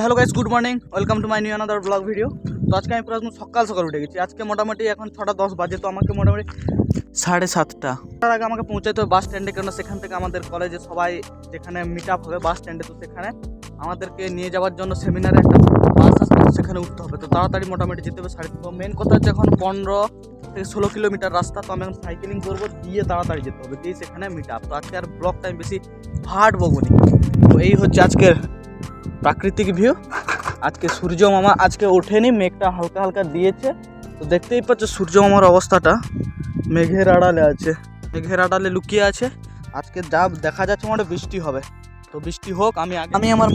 Hello guys, good morning. Welcome to my new another vlog video. তো আজকে আমি পুরো সকাল সকাল উঠে গেছি। আজকে মোটামুটি এখন ছটা দশ বাজে, তো আমাকে মোটামুটি সাড়ে সাতটা। তার আগে আমাকে পৌঁছাতে হবে বাস স্ট্যান্ডে কেন সেখান থেকে আমাদের কলেজে সবাই যেখানে মিট আপ হবে বাস স্ট্যান্ডে তো সেখানে আমাদেরকে নিয়ে যাওয়ার জন্য সেমিনারে একটা বাস আসবে সেখানে উঠতে হবে। তো তাড়াতাড়ি মোটামুটি যেতে হবে সাড়ে তো মেন কথা হচ্ছে এখন পনেরো থেকে ষোলো কিলোমিটার রাস্তা, তো আমি এখন সাইকেলিং করব দিয়ে তাড়াতাড়ি যেতে হবে। দিয়ে সেখানে মিট আপ তো আজকে আর ব্লগ টাইম বেশি হার্ড বগুনি তো এই হচ্ছে আজকের প্রাকৃতিক ভিউ আজকে সূর্য মামা আজকে ওঠেনি, মেঘটা হালকা হালকা দিয়েছে। তো দেখতেই পাচ্ছ সূর্য মামার অবস্থাটা। মেঘের আড়ালে আছে, মেঘের আড়ালে লুকিয়ে আছে। আজকে যা দেখা যাচ্ছে মানে বৃষ্টি হবে। তো বৃষ্টি হোক, আমি আমি আমার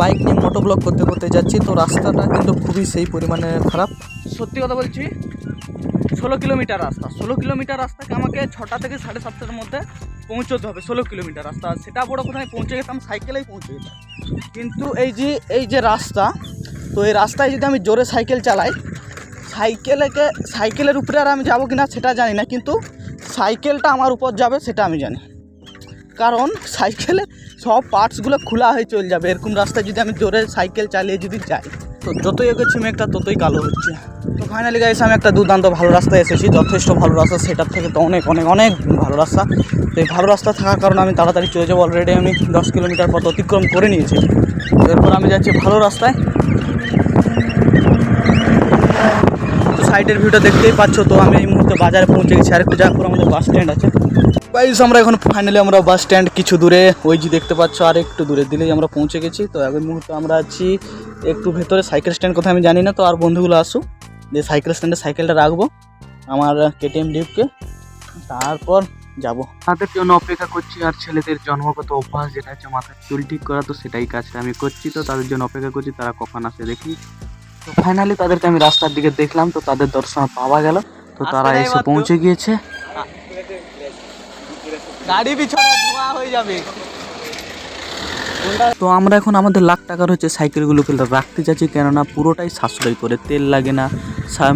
বাইক নিয়ে মোটো ব্লক করতে করতে যাচ্ছি। তো রাস্তাটা কিন্তু খুবই সেই পরিমাণে খারাপ। সত্যি কথা বলছি, ষোলো কিলোমিটার রাস্তা। ষোলো কিলোমিটার রাস্তাকে আমাকে ছটা থেকে সাড়ে সাতটার মধ্যে পৌঁছতে হবে, ষোলো কিলোমিটার রাস্তা। সেটা বড় কথা আমি পৌঁছে যেতাম সাইকেলেই পৌঁছে যেতাম কিন্তু এই যে এই যে রাস্তা, তো এই রাস্তায় যদি আমি জোরে সাইকেল চালাই, সাইকেলেকে, সাইকেলের উপরে আর আমি যাব কি না সেটা জানি না, কিন্তু সাইকেলটা আমার উপর যাবে সেটা আমি জানি। কারণ সাইকেলে সব পার্টসগুলো খোলা হয়ে চলে যাবে, এরকম রাস্তায় যদি আমি জোরে সাইকেল চালিয়ে যদি যাই। তো যতই এগোচ্ছি মেঘটা ততই কালো হচ্ছে। তো ফাইনালি গাইস আমি একটা দুর্দান্ত ভালো রাস্তায় এসেছি, যথেষ্ট ভালো রাস্তা সেটার থেকে তো অনেক অনেক অনেক ভালো রাস্তা। তো এই ভালো রাস্তা থাকার কারণে আমি তাড়াতাড়ি চলে যাব অলরেডি আমি দশ কিলোমিটার পথ অতিক্রম করে নিয়েছি। এরপর আমি যাচ্ছি ভালো রাস্তায়। তো সাইডের ভিউটা দেখতেই পাচ্ছ, তো আমি এই মুহূর্তে বাজারে পৌঁছে গেছি। আর একটু যাওয়ার পর আমাদের বাস স্ট্যান্ড আছে। গাইস আমরা এখন ফাইনালি আমরা বাস স্ট্যান্ড কিছু দূরে, ওই যে দেখতে পাচ্ছ আর একটু দূরে দিলেই আমরা পৌঁছে গেছি। তো এই মুহূর্তে আমরা আছি একটু ভেতরে সাইকেল স্ট্যান্ড কোথায় আমি জানি না তো আর বন্ধুগুলো আসুক। দিয়ে সাইকেল স্ট্যান্ডে সাইকেলটা রাখব আমার কেটিএম ডিউককে। তারপর যাব। তাদের জন্য অপেক্ষা করছি আর ছেলেদের জন্মগত অভ্যাস যেটা হচ্ছে মাথায় চুল ঠিক করা তো সেটাই কাজটা আমি করছি তো তাদের জন্য অপেক্ষা করছি তারা কখন আসে দেখি। তো ফাইনালি তাদেরকে আমি রাস্তার দিকে দেখলাম তো তাদের দর্শন পাওয়া গেল। তো তারা এসে পৌঁছে গিয়েছে। গাড়ি পিছনে ধোঁয়া হয়ে যাবে। তো আমরা এখন আমাদের লাখ টাকার হচ্ছে সাইকেলগুলোকে রাখতে যাচ্ছি, কেননা পুরোটাই সাশ্রয় করে তেল লাগে না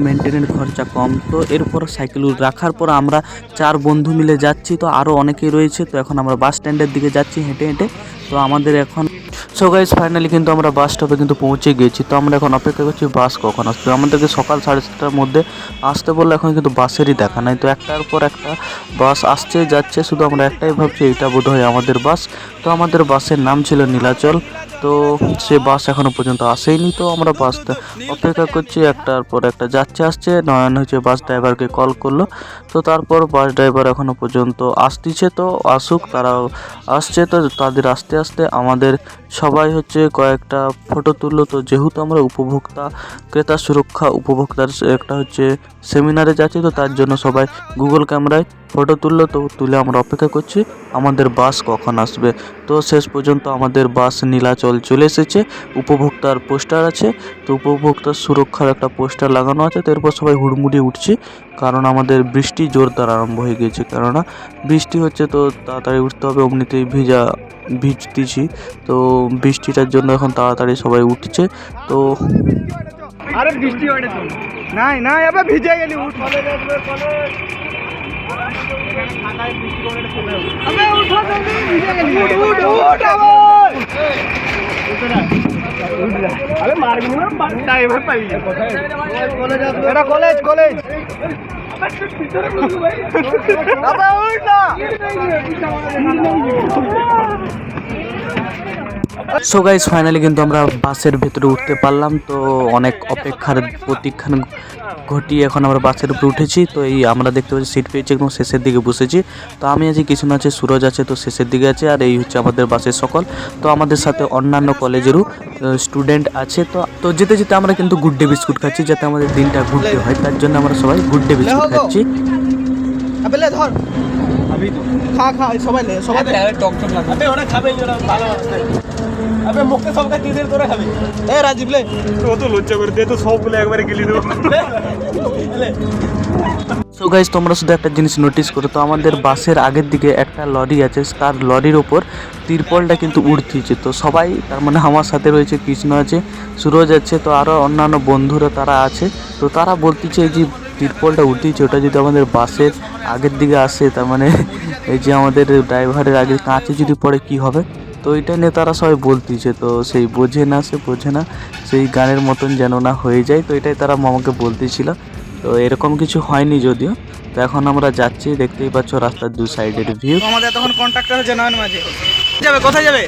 মেনটেনের খরচা কম। তো এরপর সাইকেলগুলো রাখার পর আমরা চার বন্ধু মিলে যাচ্ছি, তো আরও অনেকেই রয়েছে। তো এখন আমরা বাস স্ট্যান্ডের দিকে যাচ্ছি হেঁটে হেঁটে। তো আমাদের এখন সো গাইজ ফাইনালি কিন্তু আমরা বাস স্টপে কিন্তু পৌঁছে গেছি। তো আমরা এখন অপেক্ষা করছি বাস কখন আসবে? আমাদেরকে সকাল সাড়ে সাতটার মধ্যে আসতে বললে এখন কিন্তু বাসেরই দেখা নাই। তো একটার পর একটা বাস আসছে, যাচ্ছে, শুধু আমরা একটাই ভাবছি, এইটা বোধহয় আমাদের বাস তো আমাদের বাসের নাম ছিল নীলাচল। তো সে বাস এখনও পর্যন্ত আসেইনি তো আমরা বাস অপেক্ষা করছি। একটার পর একটা যাচ্ছে, আসছে। নয়ন হচ্ছে বাস ড্রাইভারকে কল করল। তো তারপর বাস ড্রাইভার এখনও পর্যন্ত আসতেছে তো, আসুক, তারাও আসছে তো, তাদের আসতে আসতে আমাদের সবাই হচ্ছে কয়েকটা ফটো তুললো। তো যেহেতু আমরা উপভোক্তা, ক্রেতা সুরক্ষা উপভোক্তার একটা হচ্ছে সেমিনারে যাচ্ছি, তো তার জন্য সবাই গুগল ক্যামেরায় ফটো তুললো, তো তুলে আমরা অপেক্ষা করছি, আমাদের বাস কখন আসবে? তো শেষ পর্যন্ত আমাদের বাস নীলাচল চলে এসেছে, উপভোক্তার পোস্টার আছে, তো উপভোক্তার সুরক্ষার একটা পোস্টার লাগানো আছে, তো এরপর সবাই হুড়মুড়ি উঠছি, কারণ আমাদের বৃষ্টি জোরদার আরম্ভ হয়ে গিয়েছে কেননা বৃষ্টি হচ্ছে তো তাড়াতাড়ি উঠতে হবে, অমনিতেই ভিজা, ভিজতেছি, তো বৃষ্টিটার জন্য এখন তাড়াতাড়ি সবাই উঠছে, তো আরে বৃষ্টি নাই নাই এবার ভিজে গেলি, উঠ আবে উঠো জলদি, ভিজে গেলি। উঠ, উঠ আবার। আরে মারবি না ড্রাইভার পাবি এটা কলেজ কলেজ না সো গাইজ ফাইনালি কিন্তু আমরা বাসের ভেতরে উঠতে পারলাম। তো অনেক অপেক্ষার প্রতীক্ষান ঘটিয়ে এখন আমরা বাসের উপরে উঠেছি। তো এই আমরা দেখতে পাচ্ছি সিট পেয়েছি একদম শেষের দিকে বসেছি। তো আমি আছি কিছু না আছে সুরজ আছে তো শেষের দিকে আছে। আর এই হচ্ছে আমাদের বাসের সকল। তো আমাদের সাথে অন্যান্য কলেজেরও স্টুডেন্ট আছে। তো তো যেতে যেতে আমরা কিন্তু গুড ডে বিস্কুট খাচ্ছি যাতে আমাদের দিনটা ঘুরতে হয়। তার জন্য আমরা সবাই গুড ডে বিস্কুট খাচ্ছি। লে ধর খা খা সবাই লে সবাই টক টক লাগে আবে ওরা খাবে ওরা ভালো আছে। আবে মুখে সবকা দিয়ে দে তোরা খাবে। এ রাজীব লে। ও তো লজ্জা করে দে তো সবগুলো একবারে গিলি দেবো সো গাইজ তোমরা শুধু একটা জিনিস নোটিস করো তো আমাদের বাসের আগের দিকে একটা লরি আছে তার লরির ওপর তিরপলটা কিন্তু উঠতিছে তো সবাই তার মানে আমার সাথে রয়েছে কৃষ্ণ আছে সুরজ আছে তো আরও অন্যান্য বন্ধুরা তারা আছে। তো তারা বলতেছে এই যে তিরপলটা উঠতিছে ওটা যদি আমাদের বাসের আগের দিকে আসে তার মানে এই যে আমাদের ড্রাইভারের আগে কাঁচে যদি পড়ে কি হবে? তো এটা নিয়ে তারা সবাই বলতিছে তো সেই বোঝে না সে বোঝে না সেই গানের মতন যেন না হয়ে যায় তো এটাই তারা আমাকে বলতেছিল। তো এরকম কিছু হয়নি যদিও তো এখন আমরা যাচ্ছি দেখতেই পাচ্ছ রাস্তার দু সাইডের ভিউ। আমাদের তখন কন্ট্রাক্টর হচ্ছে নয়ন মাঝে। যাবে কোথায় যাবে?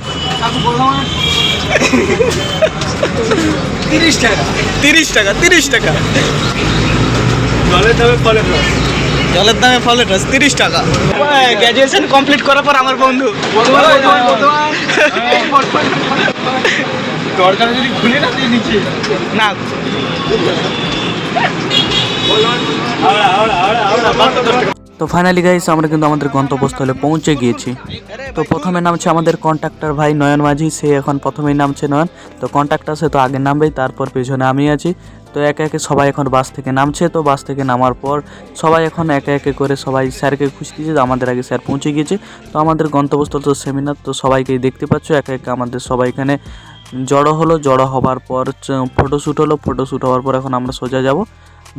তিরিশ টাকা। তিরিশ টাকা তিরিশ টাকা। জলের দামে ফলের রস। জলের দামে ফলের রস তিরিশ টাকা। গ্র্যাজুয়েশন কমপ্লিট করার পর আমার বন্ধু। দরজাটা যদি খুলে না নিচে তো ফাইনালি গাইস আমরা কিন্তু আমাদের গন্তব্যস্থলে পৌঁছে গিয়েছি। তো প্রথমে নামছে আমাদের কন্ট্রাক্টর ভাই নয়ন মাঝি সে এখন প্রথমেই নামছে নয়ন। তো কন্ট্রাক্টর সে তো আগে নামবেই তারপর পেছনে আমি আছি। তো একে একে সবাই এখন বাস থেকে নামছে। তো বাস থেকে নামার পর সবাই এখন একে একে করে সবাই স্যারকে খুঁজতেছে আমাদের আগে স্যার পৌঁছে গিয়েছে। তো আমাদের গন্তব্যস্থল তো সেমিনার। তো সবাইকেই দেখতে পাচ্ছ, একে একে আমাদের সবাই এখানে জড়ো হলো। জড়ো হবার পর ফটোশ্যুট হলো। ফটোশ্যুট হওয়ার পর এখন আমরা সোজা যাব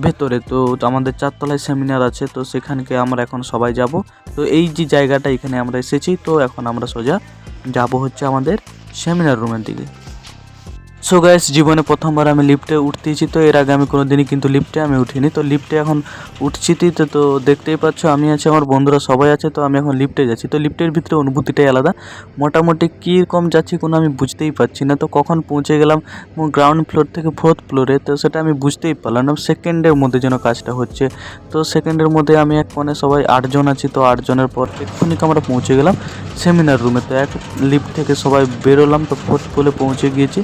ভেতরে। তো আমাদের চারতলায় সেমিনার আছে। তো সেখানকে আমরা এখন সবাই যাব। তো এই যে জায়গাটা এখানে আমরা এসেছি। তো এখন আমরা সোজা যাব হচ্ছে আমাদের সেমিনার রুমের দিকে। সো গাইস জীবনে প্রথমবার আমি লিফটে উঠতেছি, তো এর আগে আমি কোনো দিনই কিন্তু লিফটে আমি উঠিনি। তো লিফটে এখন উঠছি তো তো দেখতেই পাচ্ছ আমি আছি, আমার বন্ধুরা সবাই আছে, তো আমি এখন লিফটে যাচ্ছি। তো লিফটের ভিতরে অনুভূতিটাই আলাদা। মোটামুটি কীরকম যাচ্ছি কোনো আমি বুঝতেই পারছি না। তো কখন পৌঁছে গেলাম গ্রাউন্ড ফ্লোর থেকে ফোর্থ ফ্লোরে তো সেটা আমি বুঝতেই পারলাম না। সেকেন্ডের মধ্যে যেন কাজটা হচ্ছে। তো সেকেন্ডের মধ্যে আমি এক কোণে সবাই আটজন আছি, তো আটজনের পর এক্ষুনি আমরা পৌঁছে গেলাম সেমিনার রুমে তো এক লিফট থেকে সবাই বেরোলাম, তো ফোর্থ ফ্লোরে পৌঁছে গিয়েছি।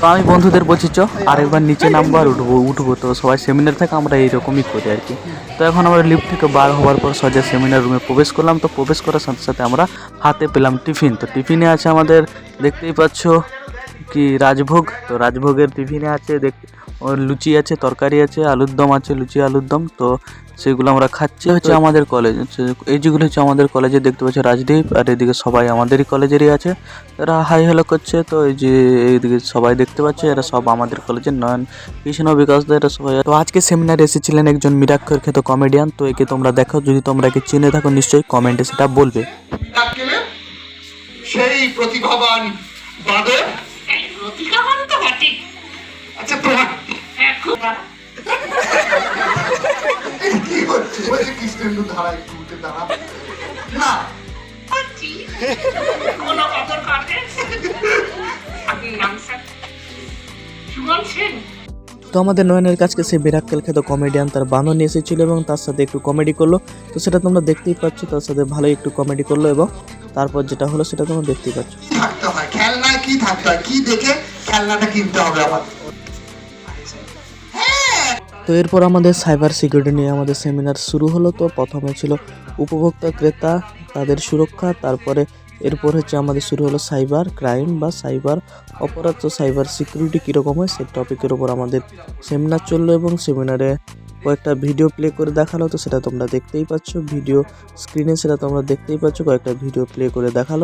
তো আমি বন্ধুদের বলছি, চ, আরেকবার নিচে নামবো আর উঠবো উঠবো। তো সবাই সেমিনার থেকে আমরা এইরকমই করি আর কি। তো এখন আমরা লিফট থেকে বার হওয়ার পর সজা সেমিনার রুমে প্রবেশ করলাম। তো প্রবেশ করার সাথে সাথে আমরা হাতে পেলাম টিফিন। তো টিফিনে আছে আমাদের, দেখতেই পাচ্ছ কি রাজভোগ? তো রাজভোগের টিফিনে আছে দেখ ওর লুচি আছে তরকারি আছে আলুর দম আছে লুচি আলুর দম। তো সেগুলো আমরা খাচ্ছি হচ্ছে আমাদের কলেজ এই যেগুলো হচ্ছে আমাদের কলেজে দেখতে পাচ্ছি রাজদীপ আর এদিকে সবাই আমাদেরই কলেজেরই আছে। এরা হাই হ্যালো করছে তো এই যে এইদিকে সবাই দেখতে পাচ্ছে এরা সব আমাদের কলেজের নয়ন কৃষ্ণ বিকাশ দা এরা সবাই তো আজকে সেমিনারে এসেছিলেন একজন মিরাক্ষর খ্যাত কমেডিয়ান তো একে তোমরা দেখো যদি তোমরা একে চিনে থাকো নিশ্চয়ই কমেন্টে সেটা বলবে। সেই প্রতিভাবান বাঁদর প্রতিকাবান তো বটে আচ্ছা তোমার তো আমাদের নয়নের কাছকে সেই বিরাক্কেল খ্যাত কমেডিয়ান তার বাঁধন নিয়ে এসেছিল এবং তার সাথে একটু কমেডি করল। তো সেটা তোমরা দেখতেই পাচ্ছ, তার সাথে ভালোই একটু কমেডি করল এবং তারপর যেটা হলো সেটা তোমরা দেখতেই পাচ্ছ। খেলনায় কি থাকতে হয়? কি দেখে খেলনাটা কিনতে হবে আমার তো এরপর আমাদের সাইবার সিকিউরিটি নিয়ে আমাদের সেমিনার শুরু হলো। তো প্রথমে ছিল উপভোক্তা ক্রেতা, তাদের সুরক্ষা, তারপরে এরপর হচ্ছে আমাদের শুরু হলো সাইবার ক্রাইম বা সাইবার অপরাধ। তো সাইবার সিকিউরিটি কীরকম হয়, সেই টপিকের ওপর আমাদের সেমিনার চলল এবং সেমিনারে কয়েকটা ভিডিও প্লে করে দেখাল। তো সেটা তোমরা দেখতেই পাচ্ছ। ভিডিও স্ক্রিনে সেটা তোমরা দেখতেই পাচ্ছ। কয়েকটা ভিডিও প্লে করে দেখাল।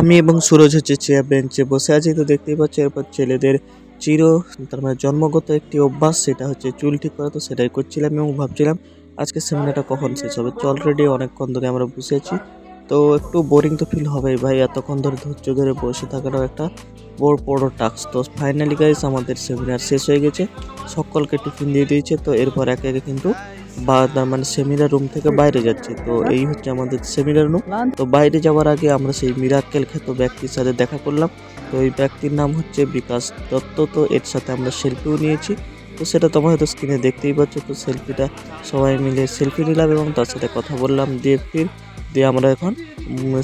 আমি এবং সুরজ হচ্ছে চেয়ার বেঞ্চে বসে আছি। তো দেখতেই পাচ্ছ, এরপর ছেলেদের চির, তার মানে জন্মগত একটি অভ্যাস, সেটা হচ্ছে চুল ঠিক করা, তো সেটাই করছিলাম এবং ভাবছিলাম আজকে সেমিনারটা কখন শেষ হবে? তো অলরেডি অনেকক্ষণ ধরে আমরা বসে আছি তো একটু বোরিং তো ফিল হবেই ভাই, এতক্ষণ ধরে ধৈর্য ধরে বসে থাকাটাও একটা বড় বড় টাস্ক তো ফাইনালি গাইস আমাদের সেমিনার শেষ হয়ে গেছে। সকলকে টিফিন দিয়ে দিয়েছে, তো এরপর একে একে কিন্তু বা তার মানে সেমিনার রুম থেকে বাইরে যাচ্ছে। তো এই হচ্ছে আমাদের সেমিনার রুম তো বাইরে যাওয়ার আগে আমরা সেই মিরাক্কেল খ্যাত ব্যক্তির সাথে দেখা করলাম। তো এই ব্যক্তির নাম হচ্ছে বিকাশ দত্ত। তো এর সাথে আমরা সেলফিও নিয়েছি। তো সেটা তোমার হয়তো স্ক্রিনে দেখতেই পাচ্ছ। তো সেলফিটা সবাই মিলে সেলফি নিলাম এবং তার সাথে কথা বললাম। দিয়ে ফির দিয়ে আমরা এখন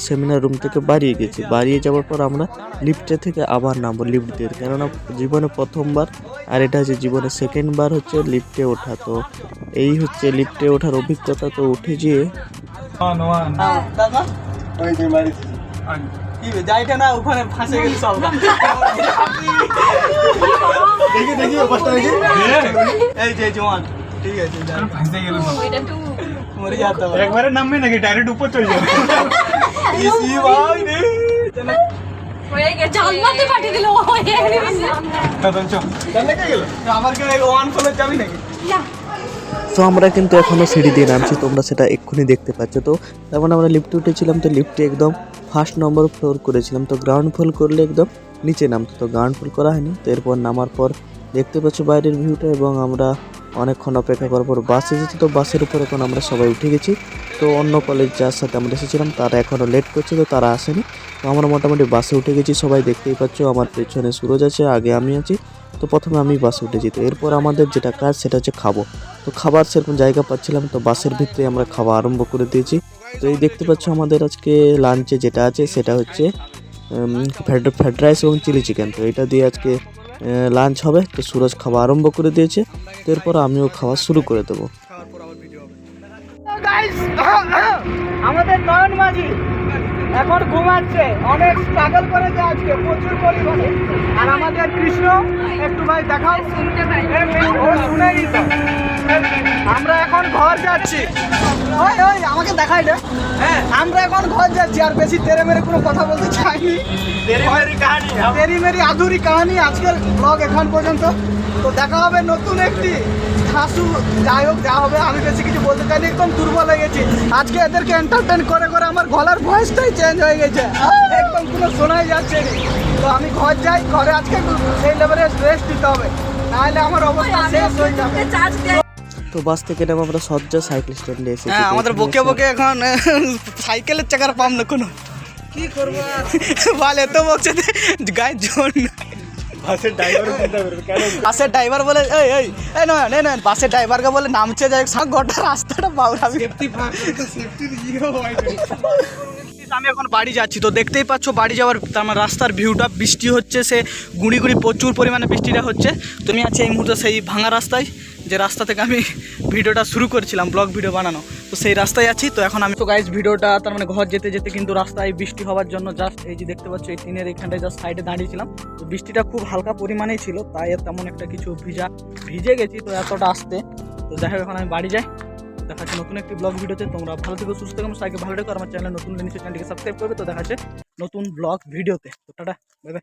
সেমিনার রুম থেকে বাড়িয়ে গেছি। বাড়িয়ে যাওয়ার পর আমরা লিফটে থেকে আবার নামবো লিফট দিয়ে। কেননা জীবনে প্রথমবার আর এটা হচ্ছে জীবনে সেকেন্ডবার হচ্ছে লিফটে ওঠা। তো এই হচ্ছে লিফটে ওঠার অভিজ্ঞতা। তো উঠে যেয়ে ওয়ান ওয়ান দাদা ওই যে মারি কি বে, যাইটা না ওখানে ফাঁসে গেল সব দেখি দেখি এই যে জোয়ান ঠিক আছে ফাঁসে গেল সব মরে যাতে হবে একবারে নামবে নাকি? ডাইরেক্ট উপর চলে যাবে। ইসি ভাই রে। জানলাতে পাঠিয়ে দিল। তখন চ জানলে কে গেল? আমার কেউ ওয়ান ফ্লোর যাবি নাকি? তো আমরা কিন্তু এখনও সিঁড়ি দিয়ে নামছি তোমরা সেটা এক্ষুনি দেখতে পাচ্ছ। তো তারপর আমরা লিফটে উঠেছিলাম তো লিফটে একদম ফার্স্ট নম্বর ফ্লোর করেছিলাম। তো গ্রাউন্ড ফ্লোর করলে একদম নিচে নামতো। তো গ্রাউন্ড ফ্লোর করা হয়নি। তো এরপর নামার পর দেখতে পাচ্ছ বাইরের ভিউটা এবং আমরা অনেকক্ষণ অপেক্ষা করার পর বাস এসেছে তো বাসের উপর এখন আমরা সবাই উঠে গেছি। তো অন্য কলেজ যার সাথে আমরা এসেছিলাম, তারা এখনও লেট করছে, তো তারা আসেনি। তো আমরা মোটামুটি বাসে উঠে গেছি, সবাই দেখতেই পাচ্ছ আমার পেছনে সুরজ আছে, আগে আমি আছি। তো প্রথমে আমি বাসে উঠেছি তো এরপর আমাদের যেটা কাজ, সেটা হচ্ছে খাব। তো খাবার সেরকম জায়গা পাচ্ছিলাম, তো বাসের ভিতরে আমরা খাওয়া আরম্ভ করে দিয়েছি। তো এই দেখতে পাচ্ছ আমাদের আজকে লাঞ্চে যেটা আছে, সেটা হচ্ছে ফ্রাইড রাইস এবং চিলি চিকেন তো এটা দিয়ে আজকে লাঞ্চ হবে, তো সুরজ খাওয়া আরম্ভ করে দিয়েছে। এরপর আমিও খাওয়া শুরু করে দেবো। আমাদের নয়ন মাঝি এখন ঘুমাচ্ছে। অনেক স্ট্রাগল করেছে আজকে প্রচুর পরিমাণে। আর আমাদের কৃষ্ণ একটু ভাই দেখাও। ও আমরা এখন ঘর যাচ্ছি। ওই ওই আমাকে দেখাই না হ্যাঁ। আমরা এখন ঘর যাচ্ছি আর বেশি তেরে মেরে কোনো কথা বলতে চাইনি। তেরি মেরি আধুরি কাহানি আজকের ব্লগ এখন পর্যন্ত। তো দেখা হবে নতুন একটি হাসু যাই হোক যা হবে আমি বেশি কিছু বলতে চাইনি একদম দুর্বল হয়ে গেছি। আজকে এদেরকে এন্টারটেন করে করে আমার গলার ভয়েসটাই চেঞ্জ হয়ে গেছে। একদম কোনো শোনাই যাচ্ছে তো আমি ঘর যাই ঘরে আজকে সেই লেভেলের রেস্ট দিতে হবে। নাহলে আমার অবস্থা শেষ হয়ে যাবে। তো বাস থেকে নেমে আমরা সজ্জা সাইকেল স্ট্যান্ডে এসেছি। হ্যাঁ আমাদের বকে বকে এখন সাইকেলের চাকার পাম না কোনো কি করব বলে তো বকছে গায়ে জোর বাসের ড্রাইভার বলে এই এই এই নয় নয় নয় বাসের ড্রাইভারকে বলে নামছে যাই সব গোটা রাস্তাটা বাউরাবি আমি এখন বাড়ি যাচ্ছি তো দেখতেই পাচ্ছ বাড়ি যাওয়ার তার মানে রাস্তার ভিউটা বৃষ্টি হচ্ছে সে গুঁড়ি গুঁড়ি প্রচুর পরিমাণে বৃষ্টিটা হচ্ছে। তুমি আছি এই মুহূর্তে সেই ভাঙা রাস্তায় যে রাস্তা থেকে আমি ভিডিওটা শুরু করেছিলাম ব্লগ ভিডিও বানানো। তো সেই রাস্তায় আছি, তো এখন আমি তো গাইজ ভিডিওটা তার মানে ঘর যেতে যেতে কিন্তু রাস্তায় বৃষ্টি হওয়ার জন্য জাস্ট এই যে দেখতে পাচ্ছ, এই টিনের এইখানটায় জাস্ট সাইডে দাঁড়িয়েছিলাম। তো বৃষ্টিটা খুব হালকা পরিমাণেই ছিল, তাই তেমন একটা কিছু ভিজা ভিজে গেছি তো এতটা আসতে। তো যাই এখন আমি বাড়ি যাই। দেখা হচ্ছে নতুন একটি ব্লগ ভিডিওতে। তোমরা ভালো থেকো, সুস্থ থেকো সাইকে ভালো থেকো আমার চ্যানেল নতুন নিশ্চয়ই চ্যানেলটিকে সাবস্ক্রাইব করবে। তো দেখা হচ্ছে নতুন ব্লগ ভিডিওতে। তো টাটা বাই বাই